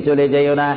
চলে যাইও না।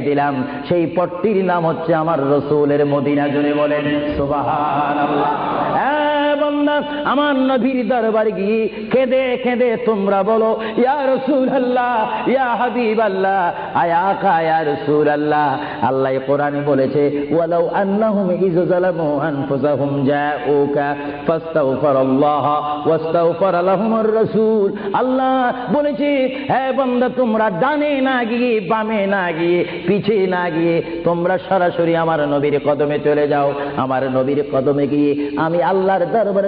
দিলাম। সেই পথটির নাম হচ্ছে আমার রসুলের মদিনা জুড়ে বলেন সুবাহ বান্দা, আমার নবীর দরবার গিয়ে কেঁদে কেঁদে তোমরা বলো, ইয়া রসুল আল্লাহ ইয়া হাবিব আল্লাহ আয়া কা ইয়া রসুল আল্লাহ আল্লাহ কোরআনে বলেছে, ওয়ালাউ আন্নাহুম আল্লাহ বলেছে তোমরা ডানে না গিয়ে, বামে না গিয়ে, পিছে না গিয়ে, তোমরা সরাসরি আমার নবীর কদমে চলে যাও। আমার নবীর কদমে গিয়ে আমি আল্লাহর দরবারে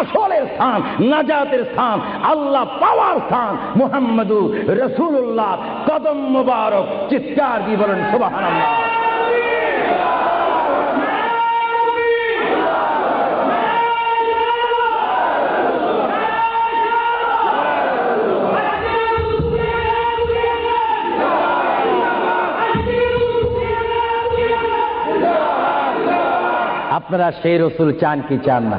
আসলের স্থান, নাজাতের স্থান, আল্লাহ পাওয়ার স্থান। মুহাম্মদু রসুল্লাহ কদম মুবারক, চিৎকার দিয়ে বলেন, সুবহানাল্লাহ। আপনারা সেই রসুল চান কি চান না?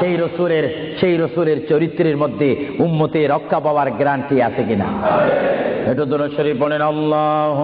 সেই রসুরের সেই রসুরের চরিত্রের মধ্যে উম্মতে রক্ষা পাওয়ার গ্যারান্টি আছে কিনা? এটা দোল শরীফ বলেন আল্লাহ